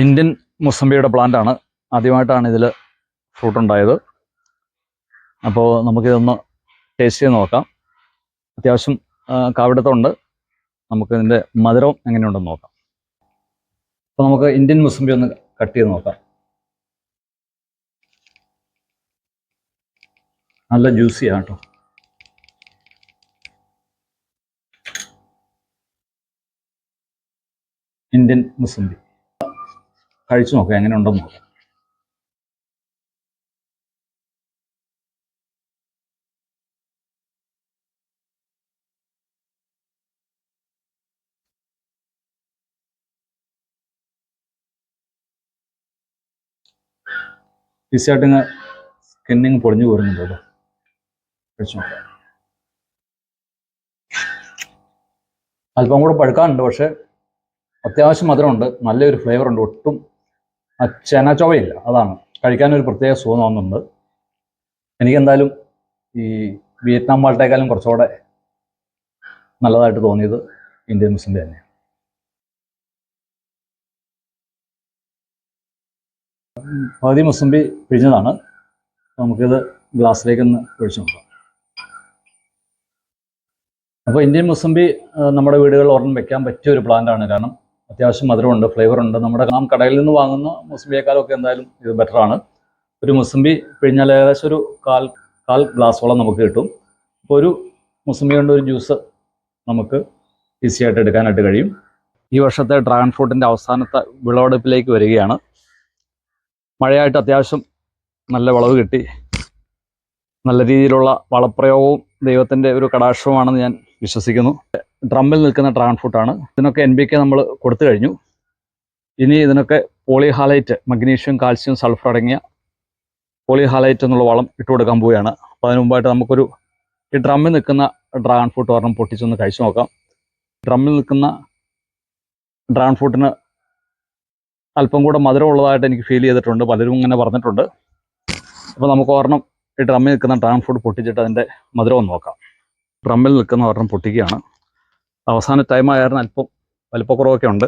Indian മുസംബിയുടെ plant ആണ്. ആദ്യമായിട്ടാണ് ഇതിൽ ഫ്രൂട്ട് ഉണ്ടായത്. അപ്പോൾ നമുക്കിതൊന്ന് ടേസ്റ്റ് ചെയ്ത് നോക്കാം. അത്യാവശ്യം കാവിടത്തുണ്ട് നമുക്ക് ഇതിന്റെ മധുരം എങ്ങനെയുണ്ടെന്ന് നോക്കാം. അപ്പോൾ നമുക്ക് ഇന്ത്യൻ മുസംബി ഒന്ന് കട്ട് ചെയ്ത് നോക്കാം. നല്ല ജ്യൂസിയാണ് കേട്ടോ ഇന്ത്യൻ മുസംബി. കഴിച്ചു നോക്കാം എങ്ങനെ ഉണ്ടെന്ന് നോക്കാം. ഈസിയായിട്ട് ഇങ്ങ് സ്കിന്നിങ് പൊളിഞ്ഞു പോരുന്നുണ്ട് കേട്ടോ. കഴിച്ചു നോക്കാം. അല്പം കൂടെ പഴുക്കാനുണ്ട് പക്ഷെ അത്യാവശ്യം മധുരമുണ്ട്. നല്ലൊരു ഫ്ലേവർ ഉണ്ട് ഒട്ടും ആ ചെന ചുവയില്ല അതാണ്. കഴിക്കാൻ ഒരു പ്രത്യേക സുഖം തോന്നുന്നുണ്ട്. എനിക്കെന്തായാലും ഈ വിയറ്റ്നാം വാൾട്ടേക്കാളും കുറച്ചുകൂടെ നല്ലതായിട്ട് തോന്നിയത് ഇന്ത്യൻ മുസ്ലിം തന്നെയാണ്. പകുതി മുസംബി പിഴിഞ്ഞതാണ്. നമുക്കിത് ഗ്ലാസ്സിലേക്ക് ഒന്ന് ഒഴിച്ചു നോക്കാം. അപ്പോൾ ഇന്ത്യൻ മുസംബി നമ്മുടെ വീടുകളിൽ ഒരെണ്ണം വെക്കാൻ പറ്റിയ ഒരു പ്ലാന്റാണ്. കാരണം അത്യാവശ്യം മധുരമുണ്ട് ഫ്ലേവർ ഉണ്ട് നമ്മുടെ നാം കടയിൽ നിന്ന് വാങ്ങുന്ന മുസംബിയേക്കാളൊക്കെ എന്തായാലും ഇത് ബെറ്ററാണ് ഒരു മുസംബി പിഴിഞ്ഞാൽ ഏകദേശം ഒരു കാൽ കാൽ ഗ്ലാസോളം നമുക്ക് കിട്ടും. അപ്പോൾ ഒരു മുസംബി കൊണ്ട് ഒരു ജ്യൂസ് നമുക്ക് ഈസി ആയിട്ട് എടുക്കാനായിട്ട് കഴിയും. ഈ വർഷത്തെ ഡ്രാഗൺ ഫ്രൂട്ടിന്റെ അവസാനത്തെ വിളവെടുപ്പിലേക്ക് വരികയാണ്. മഴയായിട്ട് അത്യാവശ്യം നല്ല വിളവ് കിട്ടി. നല്ല രീതിയിലുള്ള വളപ്രയോഗവും ദൈവത്തിന്റെ ഒരു കടാക്ഷവുമാണെന്ന് ഞാൻ വിശ്വസിക്കുന്നു. ഡ്രമ്മിൽ നിൽക്കുന്ന ആണ്. ഇതിനൊക്കെ എൻ ബി കെ നമ്മൾ കൊടുത്തു കഴിഞ്ഞു. ഇനി ഇതിനൊക്കെ പോളിഹാലൈറ്റ് മഗ്നീഷ്യം കാൽസ്യം സൾഫർ അടങ്ങിയ പോളിഹാലൈറ്റ് എന്നുള്ള വളം ഇട്ട് കൊടുക്കാൻ പോവുകയാണ്. അപ്പോൾ അതിന് മുമ്പായിട്ട് നമുക്കൊരു ഈ ഡ്രമ്മിൽ നിൽക്കുന്ന ഡ്രാഗൺ ഫ്രൂട്ട് ഒരെണ്ണം പൊട്ടിച്ചൊന്ന് കഴിച്ചു നോക്കാം. ഡ്രമ്മിൽ നിൽക്കുന്ന ഡ്രാഗൺ ഫ്രൂട്ടിന് അല്പം കൂടെ മധുരമുള്ളതായിട്ട് എനിക്ക് ഫീൽ ചെയ്തിട്ടുണ്ട്. പലരും ഇങ്ങനെ പറഞ്ഞിട്ടുണ്ട്. അപ്പോൾ നമുക്ക് ഒരെണ്ണം ഈ ഡ്രമ്മിൽ നിൽക്കുന്ന ഡ്രാഗൺ ഫ്രൂട്ട് പൊട്ടിച്ചിട്ട് അതിന്റെ മധുരം ഒന്ന് നോക്കാം. ഡ്രമ്മിൽ നിൽക്കുന്ന ഒരെണ്ണം പൊട്ടിക്കുകയാണ്. അവസാന ടൈം ആയിരുന്നു അല്പം വലിപ്പക്കുറവൊക്കെ ഉണ്ട്.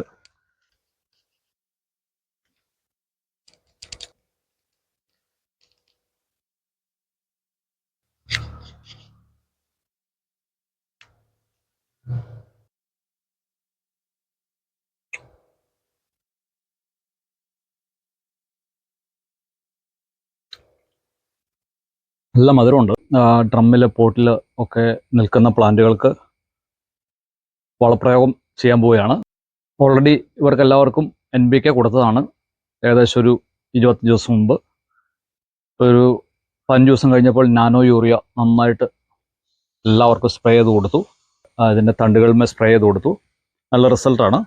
നല്ല മധുരമുണ്ട്. ഡ്രമ്മിൽ പോട്ടിൽ ഒക്കെ നിൽക്കുന്ന പ്ലാന്റുകൾക്ക് വളപ്രയോഗം ചെയ്യാൻ പോവുകയാണ്. ഓൾറെഡി ഇവർക്ക് എല്ലാവർക്കും എൻ ബി കെ കൊടുത്തതാണ്. ഏകദേശം ഒരു ഇരുപത്തഞ്ച് ദിവസം മുമ്പ്. ഒരു പതിനഞ്ച് ദിവസം കഴിഞ്ഞപ്പോൾ നാനോ യൂറിയ നന്നായിട്ട് എല്ലാവർക്കും സ്പ്രേ ചെയ്ത് കൊടുത്തു. അതിന്റെ തണ്ടുകളിന്മേൽ സ്പ്രേ ചെയ്ത് കൊടുത്തു. നല്ല റിസൾട്ടാണ്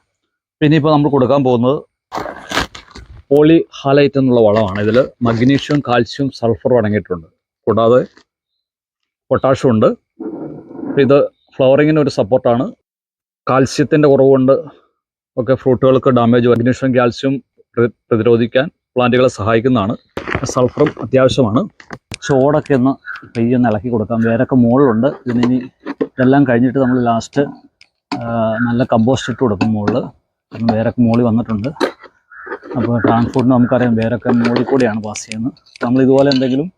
പിന്നെ ഇപ്പോൾ നമ്മൾ കൊടുക്കാൻ പോകുന്നത് പോളി ഹാലൈറ്റ് എന്നുള്ള വളമാണ്. ഇതിൽ മഗ്നീഷ്യം കാൽസ്യം സൾഫറും അടങ്ങിയിട്ടുണ്ട്. കൂടാതെ പൊട്ടാഷ്യം ഉണ്ട്. ഇത് ഫ്ലവറിങ്ങിന് ഒരു സപ്പോർട്ടാണ് കാൽസ്യത്തിന്റെ കുറവുകൊണ്ട് ഒക്കെ ഫ്രൂട്ടുകൾക്ക് ഡാമേജ് മഗ്നീഷ്യം കാൽസ്യം പ്രതിരോധിക്കാൻ പ്ലാന്റുകളെ സഹായിക്കുന്നതാണ്. സൾഫറും അത്യാവശ്യമാണ്. ചോടൊക്കെ ഒന്ന് പെയ്യൊന്ന് ഒന്ന് ഇളക്കി കൊടുക്കാം. വേരൊക്കെ മുകളിലുണ്ട്. ഇതിനി ഇതെല്ലാം കഴിഞ്ഞിട്ട് നമ്മൾ ലാസ്റ്റ് നല്ല കമ്പോസ്റ്റ് ഇട്ട് കൊടുക്കും മുകളിൽ. വേരൊക്കെ മുകളിൽ വന്നിട്ടുണ്ട്. അപ്പോൾ ട്രാൻസ്പോർട്ടിന് നമുക്കറിയാം വേരൊക്കെ മുകളിൽ കൂടിയാണ് പാസ് ചെയ്യുന്നത്. നമ്മൾ ഇതുപോലെ എന്തെങ്കിലും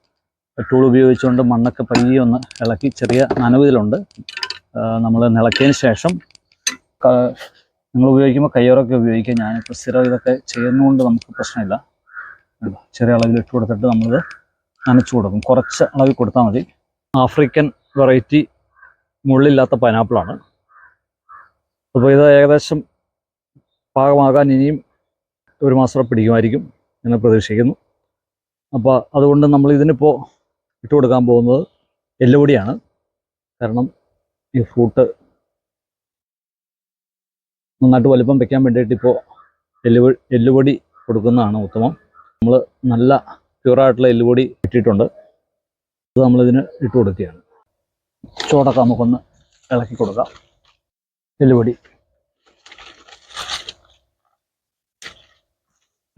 ടൂൾ ഉപയോഗിച്ചുകൊണ്ട് മണ്ണൊക്കെ പയ്യെ ഒന്ന് ഇളക്കി ചെറിയ നനവിലുണ്ട്. നമ്മൾ നിളക്കിയതിന് ശേഷം നിങ്ങൾ ഉപയോഗിക്കുമ്പോൾ കയ്യോറൊക്കെ ഉപയോഗിക്കുക. ഞാനിപ്പോൾ സ്ഥിരം ഇതൊക്കെ ചെയ്യുന്നതുകൊണ്ട് നമുക്ക് പ്രശ്നമില്ല. ചെറിയ അളവിൽ ഇട്ട് കൊടുത്തിട്ട് നമ്മളിത് നനച്ചു കൊടുക്കും. കുറച്ച് അളവിൽ കൊടുത്താൽ മതി. ആഫ്രിക്കൻ വെറൈറ്റി മുള്ളില്ലാത്ത പൈനാപ്പിളാണ്. അപ്പോൾ ഇത് ഏകദേശം പാകമാകാൻ ഇനിയും ഒരു മാസം പിടിക്കുമായിരിക്കും എന്ന് പ്രതീക്ഷിക്കുന്നു. അപ്പോൾ അതുകൊണ്ട് നമ്മൾ ഇതിനിപ്പോൾ ഇട്ട് കൊടുക്കാൻ പോകുന്നത് എല്ലുപൊടിയാണ്. കാരണം ഈ ഫ്രൂട്ട് നന്നായിട്ട് വലിപ്പം വെക്കാൻ വേണ്ടിയിട്ട് ഇപ്പോൾ എല്ലുപൊ എല്ലുപൊടി കൊടുക്കുന്നതാണ് ഉത്തമം. നമ്മൾ നല്ല പ്യൂറായിട്ടുള്ള എല്ലുപൊടി ഇട്ടിട്ടുണ്ട്. അത് നമ്മളിതിന് ഇട്ട് കൊടുക്കുകയാണ്. ചോടൊക്കെ നമുക്കൊന്ന് ഇളക്കി കൊടുക്കാം. എല്ലുപൊടി.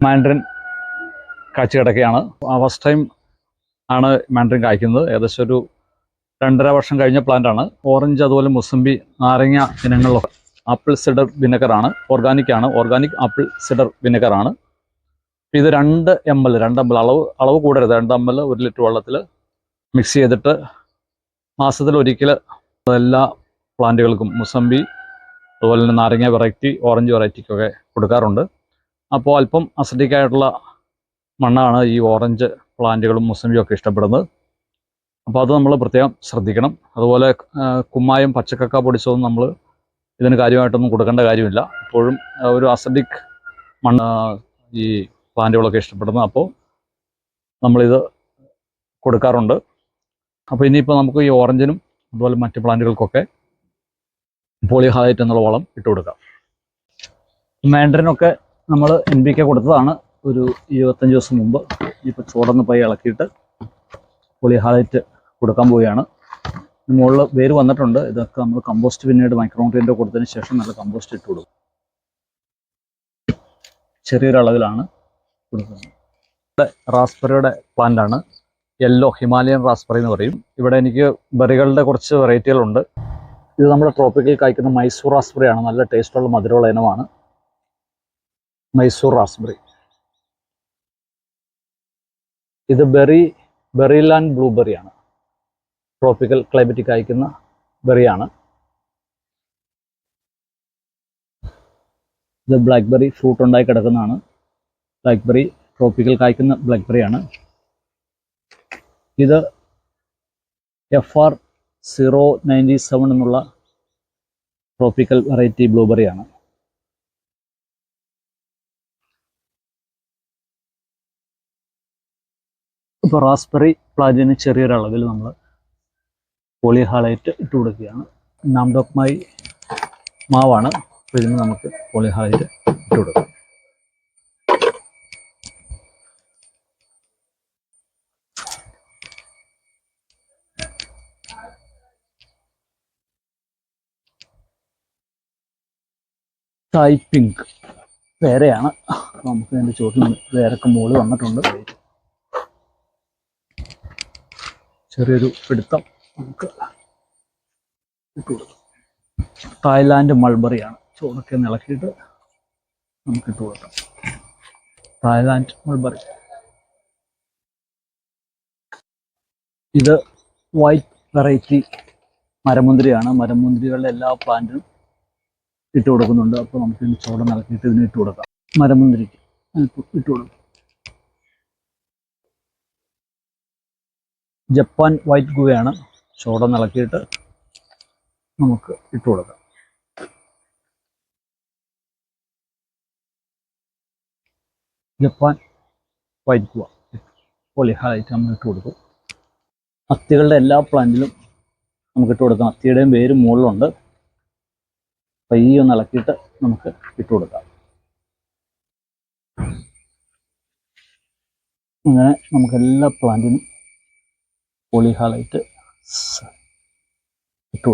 മാൻഡ്രിൻ കാച്ചു കിടക്കുകയാണ്. ഫസ്റ്റ് ടൈം ആണ് മാൻഡ്രിൻ കായ്ക്കുന്നത്. ഏകദേശം ഒരു രണ്ടര വർഷം കഴിഞ്ഞ പ്ലാന്റ് ആണ്. ഓറഞ്ച് അതുപോലെ മുസമ്പി നാരങ്ങ ഇനങ്ങളിലൊക്കെ ആപ്പിൾ സിഡർ വിനെഗറാണ്. ഓർഗാനിക് ആണ്. ഓർഗാനിക് ആപ്പിൾ സിഡർ വിനെഗറാണ്. ഇത് രണ്ട് എം എൽ രണ്ട് എം എൽ അളവ് അളവ് കൂടരുത്. രണ്ട് എം എൽ ഒരു ലിറ്റർ വെള്ളത്തിൽ മിക്സ് ചെയ്തിട്ട് മാസത്തിൽ ഒരിക്കൽ എല്ലാ പ്ലാന്റുകൾക്കും മുസംബി അതുപോലെ തന്നെ നാരങ്ങ വെറൈറ്റി ഓറഞ്ച് വെറൈറ്റിക്കൊക്കെ കൊടുക്കാറുണ്ട്. അപ്പോൾ അല്പം അസഡിക് ആയിട്ടുള്ള മണ്ണാണ് ഈ ഓറഞ്ച് പ്ലാന്റുകളും മുസമ്പിയും ഒക്കെ ഇഷ്ടപ്പെടുന്നത്. അപ്പോൾ അത് നമ്മൾ പ്രത്യേകം ശ്രദ്ധിക്കണം. അതുപോലെ കുമ്മായം പച്ചക്കക്ക പൊടിച്ചതും നമ്മൾ ഇതിന് കാര്യമായിട്ടൊന്നും കൊടുക്കേണ്ട കാര്യമില്ല. ഇപ്പോഴും ഒരു അസഡിക് മണ്ണ് ഈ പ്ലാന്റുകളൊക്കെ ഇഷ്ടപ്പെടുന്നു അപ്പോൾ നമ്മളിത് കൊടുക്കാറുണ്ട്. അപ്പോൾ ഇനിയിപ്പോൾ നമുക്ക് ഈ ഓറഞ്ചിനും അതുപോലെ മറ്റ് പ്ലാന്റുകൾക്കൊക്കെ പോളിഹാലൈറ്റ് എന്നുള്ള വളം ഇട്ട് കൊടുക്കാം. മാൻഡറിനൊക്കെ നമ്മൾ എൻ ബി കെ കൊടുത്തതാണ്. ഒരു ഇരുപത്തഞ്ച് ദിവസം മുമ്പ് ഇപ്പോൾ ചോടന്ന് പോയി ഇളക്കിയിട്ട് പോളിഹാലൈറ്റ് കൊടുക്കാൻ പോവുകയാണ്. മുകളിൽ വേര് വന്നിട്ടുണ്ട്. ഇതൊക്കെ നമ്മൾ കമ്പോസ്റ്റ് പിന്നീട് മൈക്രോൺട്രിയന്റ് കൊടുത്തതിന് ശേഷം നല്ല കമ്പോസ്റ്റ് ഇട്ട് കൊടുക്കും. ചെറിയൊരു അളവിലാണ് കൊടുക്കുന്നത്. ഇവിടെ റാസ്ബെറിയുടെ പ്ലാന്റാണ് യെല്ലോ ഹിമാലയൻ റാസ്ബെറി എന്ന് പറയും. ഇവിടെ എനിക്ക് ബെറികളുടെ കുറച്ച് വെറൈറ്റികളുണ്ട് ഇത് നമ്മുടെ ട്രോപ്പിക്കൽ കായ്ക്കുന്ന മൈസൂർ റാസ്ബെറിയാണ് നല്ല ടേസ്റ്റുള്ള മധുരമുള്ള ഇനമാണ്. മൈസൂർ റാസ്ബെറി ഇത് ബെറി ബെറിലാൻഡ് ബ്ലൂബെറി ആണ്. ട്രോപ്പിക്കൽ ക്ലൈമറ്റിൽ കായ്ക്കുന്ന ബെറിയാണ്. ഇത് ബ്ലാക്ക്ബെറി ഫ്രൂട്ട് ഉണ്ടായി കിടക്കുന്നതാണ്. ബ്ലാക്ക്ബെറി ട്രോപ്പിക്കൽ കായ്ക്കുന്ന ബ്ലാക്ക്ബെറി ആണ്. ഇത് F R zero ninety seven എന്നുള്ള ട്രോപ്പിക്കൽ വെറൈറ്റി ബ്ലൂബെറി ആണ്. ഇപ്പോൾ റാസ്ബെറി പ്ലാന്റിന് ചെറിയൊരളവിൽ നമ്മൾ പോളിഹാളൈറ്റ് ഇട്ട് കൊടുക്കുകയാണ്. നാംഡോക്മായി മാവാണ് അപ്പോൾ ഇതിന് നമുക്ക് പോളിഹാളൈറ്റ് ഇട്ട് കൊടുക്കാം തായ് പിങ്ക് വേറെയാണ്. നമുക്ക് അതിന്റെ ചുവട്ടിൽ വേറൊക്കെ മുകളിൽ വന്നിട്ടുണ്ട്. ചെറിയൊരു പിടുത്തം. ഇട്ട് കൊടുക്കാം. തായ്ലാൻഡ് മൾബറിയാണ്. ചോറൊക്കെ ഇളക്കിയിട്ട് നമുക്ക് ഇട്ട് കൊടുക്കാം. Thailand mulberry. ഇത് വൈറ്റ് വെറൈറ്റി മരമുന്തിരിയാണ്. മരമുന്തിരികളുടെ എല്ലാ പ്ലാന്റിനും ഇട്ട് കൊടുക്കുന്നുണ്ട്. അപ്പോൾ നമുക്ക് ഇതിന് ചോട ഇളക്കിയിട്ട് ഇതിന് ഇട്ട് കൊടുക്കാം. മരമുന്തിരിക്ക് ഇട്ട് കൊടുക്കാം. ജപ്പാൻ വൈറ്റ് ഗുവയാണ് ചോട ഇളക്കിയിട്ട് നമുക്ക് ഇട്ട് കൊടുക്കാം. ജപ്പാൻ വൈക്കുക പൊളിഹായിട്ട് നമ്മൾ ഇട്ട് കൊടുക്കും. അത്തികളുടെ എല്ലാ പ്ലാന്റിലും നമുക്ക് ഇട്ട് കൊടുക്കാം. അത്തിയുടെയും വേര് മുകളിലുണ്ട്. പയ്യെ ഒന്ന് ഇളക്കിയിട്ട് നമുക്ക് ഇട്ട് കൊടുക്കാം. അങ്ങനെ നമുക്ക് എല്ലാ പ്ലാന്റിനും പോളിഹാളായിട്ട് ഇട്ട്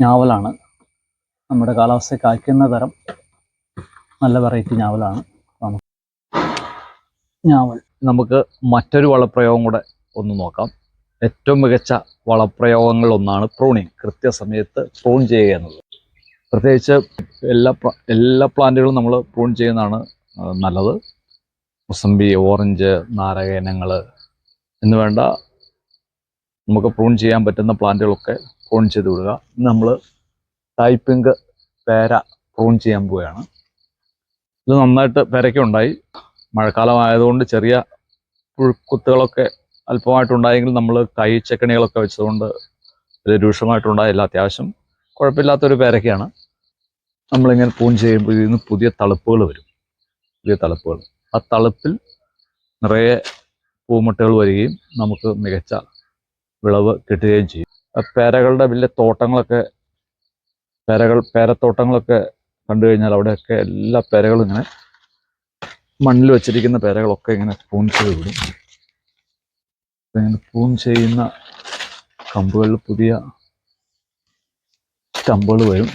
ഞാവലാണ്. നമ്മുടെ കാലാവസ്ഥ കായ്ക്കുന്ന തരം നല്ല വെറൈറ്റി ഞാവലാണ്. ഞാവൽ. നമുക്ക് മറ്റൊരു വളപ്രയോഗം കൂടെ ഒന്ന് നോക്കാം. ഏറ്റവും മികച്ച വളപ്രയോഗങ്ങളിൽ ഒന്നാണ് പ്രൂണിങ്. കൃത്യസമയത്ത് പ്രൂൺ ചെയ്യുക എന്നുള്ളത്. പ്രത്യേകിച്ച് എല്ലാ എല്ലാ പ്ലാന്റുകളും നമ്മൾ പ്രൂൺ ചെയ്യുന്നതാണ് നല്ലത്. മുസമ്പി ഓറഞ്ച് നാരക ഇനങ്ങൾ എന്ന് വേണ്ട നമുക്ക് പ്രൂൺ ചെയ്യാൻ പറ്റുന്ന പ്ലാന്റുകളൊക്കെ പ്രൂൺ ചെയ്ത് വിടുക. നമ്മൾ ടൈപ്പിംഗ് പേര പ്രൂൺ ചെയ്യാൻ പോവുകയാണ്. ഇത് നന്നായിട്ട് പേരയ്ക്കുണ്ടായി. മഴക്കാലമായതുകൊണ്ട് ചെറിയ പുഴുക്കുത്തുകളൊക്കെ അല്പമായിട്ടുണ്ടായെങ്കിൽ നമ്മൾ കൈ ചെക്കണികളൊക്കെ വെച്ചതുകൊണ്ട് ഒരു രൂക്ഷമായിട്ടുണ്ടായില്ല അത്യാവശ്യം. കുഴപ്പമില്ലാത്തൊരു പേരക്കയാണ് നമ്മളിങ്ങനെ പൂൺ ചെയ്യുമ്പോൾ ഇതിൽ നിന്ന് പുതിയ തളുപ്പുകൾ വരും. പുതിയ തളപ്പുകൾ ആ തളപ്പിൽ നിറയെ പൂമുട്ടകൾ വരികയും നമുക്ക് മികച്ച വിളവ് കിട്ടുകയും ചെയ്യും. പേരകളുടെ വലിയ തോട്ടങ്ങളൊക്കെ പേരകൾ പേരത്തോട്ടങ്ങളൊക്കെ കണ്ടു കഴിഞ്ഞാൽ അവിടെയൊക്കെ എല്ലാ പേരകളും ഇങ്ങനെ മണ്ണിൽ വെച്ചിരിക്കുന്ന പേരകളൊക്കെ ഇങ്ങനെ പൂൺ ചെയ്ത് വിടും ഇങ്ങനെ പൂൺ ചെയ്യുന്ന കമ്പുകളിൽ പുതിയ സ്റ്റമ്പുകൾ വരും.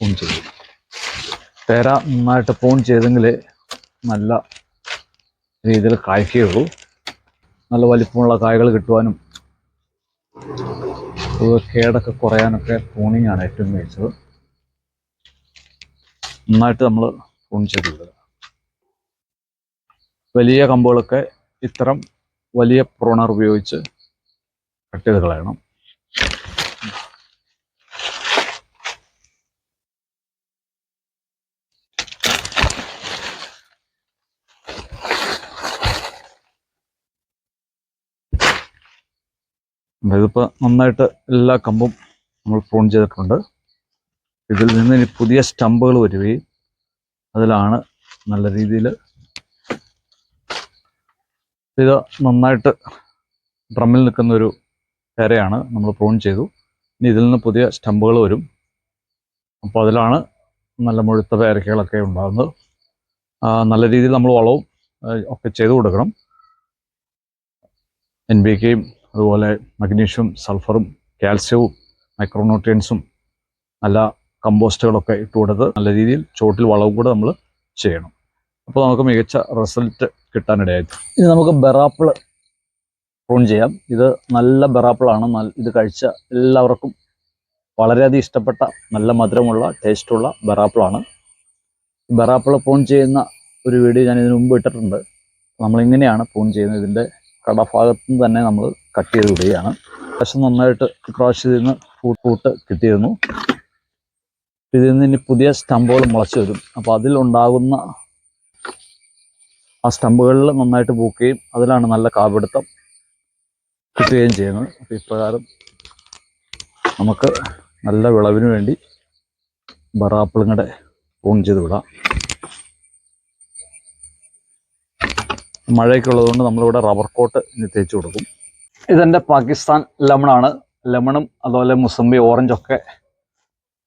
പൂൺ ചെയ്യും. പേര നന്നായിട്ട് പൂൺ ചെയ്തെങ്കിൽ നല്ല രീതിയിൽ കായ്ക്കുകയുള്ളൂ. നല്ല വലിപ്പമുള്ള കായകൾ കിട്ടുവാനും കേടൊക്കെ കുറയാനൊക്കെ പൂണിങ് ആണ് ഏറ്റവും മികച്ചത് നന്നായിട്ട് നമ്മൾ പ്രൂൺ ചെയ്തിട്ടുള്ളത് വലിയ കമ്പുകളൊക്കെ ഇത്തരം വലിയ പ്രോണർ ഉപയോഗിച്ച് കട്ട് ചെയ്ത് കളയണം. ഇതിപ്പോൾ നന്നായിട്ട് എല്ലാ കമ്പും നമ്മൾ പ്രൂൺ ചെയ്തിട്ടുണ്ട്. ഇതിൽ നിന്ന് ഇനി പുതിയ സ്റ്റമ്പുകൾ വരികയും അതിലാണ് നല്ല രീതിയിൽ ഇത് നന്നായിട്ട് ഡ്രമ്മിൽ നിൽക്കുന്ന ഒരു പേരയാണ് നമ്മൾ പ്രൂൺ ചെയ്തു. ഇനി ഇതിൽ നിന്ന് പുതിയ സ്റ്റമ്പുകൾ വരും. അപ്പോൾ അതിലാണ് നല്ല മുഴുത്ത പേരക്കകളൊക്കെ ഉണ്ടാകുന്നത്. നല്ല രീതിയിൽ നമ്മൾ വളവും ഒക്കെ ചെയ്തു കൊടുക്കണം. എൻ ബി കെയും അതുപോലെ മഗ്നീഷ്യം സൾഫറും കാൽസ്യവും മൈക്രോന്യൂട്രിയൻസും നല്ല കമ്പോസ്റ്റുകളൊക്കെ ഇട്ട് കൊടുത്ത് നല്ല രീതിയിൽ ചോട്ടിൽ വളവും കൂടെ നമ്മൾ ചെയ്യണം. അപ്പോൾ നമുക്ക് മികച്ച റിസൾട്ട് കിട്ടാനിടയായി ഇനി നമുക്ക് ബെറാപ്പിൾ പ്രൂൺ ചെയ്യാം. ഇത് നല്ല ബെറാപ്പിളാണ്. ഇത് കഴിച്ച എല്ലാവർക്കും വളരെയധികം ഇഷ്ടപ്പെട്ട നല്ല മധുരമുള്ള ടേസ്റ്റുള്ള ബെറാപ്പിളാണ്. ബെറാപ്പിൾ പ്രൂൺ ചെയ്യുന്ന ഒരു വീഡിയോ ഞാൻ ഇതിനു മുമ്പ് ഇട്ടിട്ടുണ്ട്. നമ്മളിങ്ങനെയാണ് പ്രൂൺ ചെയ്യുന്നത്. ഇതിന്റെ കടഭാഗത്തു നിന്ന് തന്നെ നമ്മൾ കട്ട് ചെയ്ത് വിടുകയാണ് പക്ഷെ നന്നായിട്ട് ഇപ്രാവശ്യം ഇതിൽ നിന്ന് ഫൂട്ട് ഫൂട്ട് കിട്ടിയിരുന്നു. ഇതിൽ നിന്ന് ഇനി പുതിയ സ്റ്റമ്പുകൾ മുളച്ചു വരും. അപ്പോൾ അതിലുണ്ടാകുന്ന ആ സ്റ്റമ്പുകളിൽ നന്നായിട്ട് പൂക്കുകയും അതിലാണ് നല്ല കാപിടുത്തം കിട്ടുകയും ചെയ്യുന്നത്. അപ്പോൾ ഇപ്രകാരം നമുക്ക് നല്ല വിളവിന് വേണ്ടി ബറാപ്പിളിങ്ങടെ ഓൺ ചെയ്ത് വിടാം മഴയൊക്കെ ഉള്ളതുകൊണ്ട് നമ്മളിവിടെ റബ്ബർ കോട്ട് ഇനി തേച്ച് കൊടുക്കും. ഇതെന്റെ പാകിസ്ഥാൻ ലെമണാണ് ലെമണും അതുപോലെ മുസമ്പി ഓറഞ്ചൊക്കെ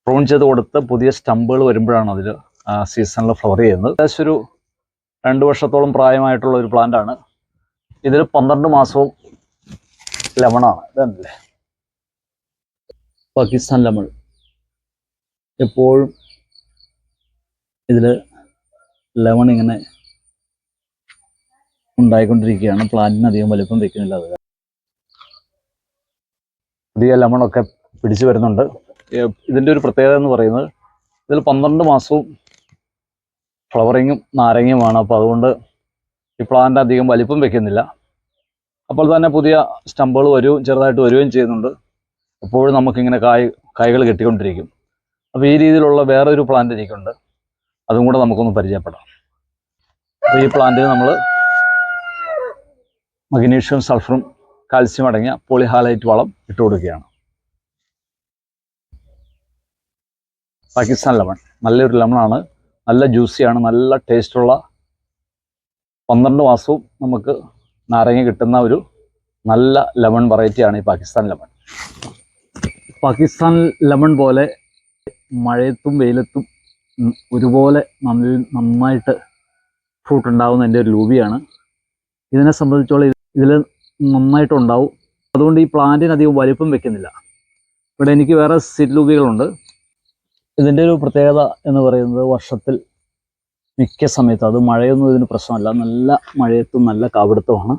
പ്രൂൺ ചെയ്ത് കൊടുത്ത് പുതിയ സ്റ്റമ്പുകൾ വരുമ്പോഴാണ് അതിൽ സീസണിൽ ഫ്ലവർ ചെയ്യുന്നത്. ഏകദേശം ഒരു രണ്ട് വർഷത്തോളം പ്രായമായിട്ടുള്ള ഒരു പ്ലാന്റാണ് ഇതിൽ പന്ത്രണ്ട് മാസവും ലെമണാണ് ഇതല്ലേ പാകിസ്ഥാൻ ലെമൺ എപ്പോഴും ഇതിൽ ലെമൺ ഇങ്ങനെ ഉണ്ടായിക്കൊണ്ടിരിക്കുകയാണ്. പ്ലാന്റിന് അധികം വലുപ്പം വെക്കുന്നില്ല അത്. പുതിയ ലെമണൊക്കെ പിടിച്ചു വരുന്നുണ്ട്. ഇതിന്റെ ഒരു പ്രത്യേകത എന്ന് പറയുന്നത് ഇതിൽ പന്ത്രണ്ട് മാസവും ഫ്ലവറിങ്ങും നാരങ്ങയുമാണ്. അപ്പോൾ അതുകൊണ്ട് ഈ പ്ലാന്റ് അധികം വലിപ്പം വെക്കുന്നില്ല. അപ്പോൾ തന്നെ പുതിയ സ്റ്റമ്പുകൾ വരുകയും ചെറുതായിട്ട് വരികയും ചെയ്യുന്നുണ്ട്. എപ്പോഴും നമുക്കിങ്ങനെ കായ് കായ്കൾ കെട്ടിക്കൊണ്ടിരിക്കും. അപ്പോൾ ഈ രീതിയിലുള്ള വേറെ ഒരു പ്ലാന്റ് എനിക്കുണ്ട്. അതും കൂടെ നമുക്കൊന്ന് പരിചയപ്പെടാം. അപ്പോൾ ഈ പ്ലാന്റിന് നമ്മൾ മഗ്നീഷ്യവും സൾഫറും കാൽസ്യം അടങ്ങിയ പോളിഹാലൈറ്റ് വളം ഇട്ട് കൊടുക്കുകയാണ്. പാകിസ്ഥാൻ ലെമൺ. നല്ലൊരു ലെമണാണ്. നല്ല ജ്യൂസിയാണ്. നല്ല ടേസ്റ്റുള്ള പന്ത്രണ്ട് മാസവും നമുക്ക് നാരങ്ങ കിട്ടുന്ന ഒരു നല്ല ലെമൺ വെറൈറ്റിയാണ് ഈ പാകിസ്ഥാൻ ലെമൺ. പാകിസ്ഥാൻ ലെമൺ പോലെ മഴയത്തും വെയിലത്തും ഒരുപോലെ നന്ന നന്നായിട്ട് ഫ്രൂട്ട് ഉണ്ടാകുന്ന എന്റെ ഒരു ലൂബിയാണ്. ഇതിനെ സംബന്ധിച്ചോളം ഇതിൽ നന്നായിട്ടുണ്ടാവും. അതുകൊണ്ട് ഈ പ്ലാന്റിന് അധികം വലിപ്പം വെക്കുന്നില്ല. ഇവിടെ എനിക്ക് വേറെ സീറ്റ് ലൂബികളുണ്ട് ഇതിന്റെ ഒരു പ്രത്യേകത എന്ന് പറയുന്നത് വർഷത്തിൽ മിക്ക സമയത്ത് അത് മഴയൊന്നും ഇതിന് പ്രശ്നമല്ല. നല്ല മഴയത്തും നല്ല കാപിടുത്തമാണ്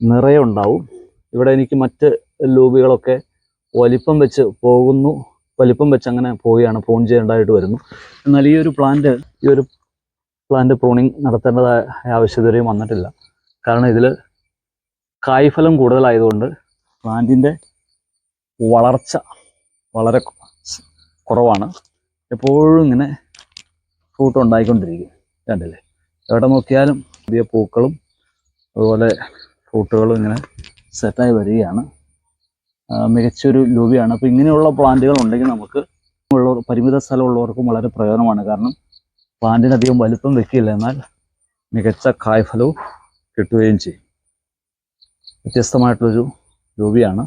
നിറയെ ഉണ്ടാവും. ഇവിടെ എനിക്ക് മറ്റ് ലൂബികളൊക്കെ വലിപ്പം വെച്ച് പോകുന്നു. വലിപ്പം വെച്ച് അങ്ങനെ പോവുകയാണ്. പ്രൂൺ ചെയ്യേണ്ടതായിട്ട് വരുന്നു. എന്നാൽ ഈ ഒരു പ്ലാന്റ് ഈ ഒരു പ്ലാന്റ് പ്രൂണിങ് നടത്തേണ്ടതായ ആവശ്യകതയും വന്നിട്ടില്ല. കാരണം ഇതിൽ കായ്ഫലം കൂടുതലായതുകൊണ്ട് പ്ലാന്റിന്റെ വളർച്ച വളരെ കുറവാണ്. എപ്പോഴും ഇങ്ങനെ ഫ്രൂട്ട് ഉണ്ടായിക്കൊണ്ടിരിക്കും. കണ്ടില്ലേ? എവിടെ നോക്കിയാലും പുതിയ പൂക്കളും അതുപോലെ ഫ്രൂട്ടുകളും ഇങ്ങനെ സെറ്റായി വരികയാണ്. മികച്ചൊരു ലൂബിയാണ്. അപ്പോൾ ഇങ്ങനെയുള്ള പ്ലാന്റുകൾ ഉണ്ടെങ്കിൽ നമുക്ക് ഉള്ള പരിമിത സ്ഥലമുള്ളവർക്കും വളരെ പ്രയോജനമാണ്. കാരണം പ്ലാന്റിന് അധികം വലുപ്പം വെക്കില്ല. എന്നാൽ മികച്ച കായ്ഫലവും കിട്ടുകയും ചെയ്യും. വ്യത്യസ്തമായിട്ടുള്ളൊരു രൂപിയാണ്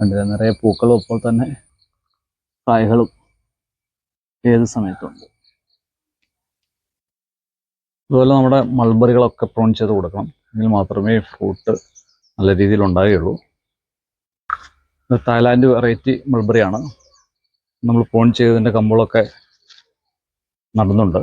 കണ്ടില്ല നിറയെ പൂക്കളും ഇപ്പോൾ തന്നെ കായ്കളും ഏത് സമയത്തുണ്ട്. അതുപോലെ നമ്മുടെ മൾബറികളൊക്കെ പ്രോൺ ചെയ്ത് കൊടുക്കണം. എങ്കിൽ മാത്രമേ ഫ്രൂട്ട് നല്ല രീതിയിൽ ഉണ്ടാകുകയുള്ളൂ ഇത് തായ്ലാൻഡ് വെറൈറ്റി മൾബറിയാണ്. നമ്മൾ പോൺ ചെയ്തതിന്റെ കമ്പുകളൊക്കെ നടന്നുണ്ട്.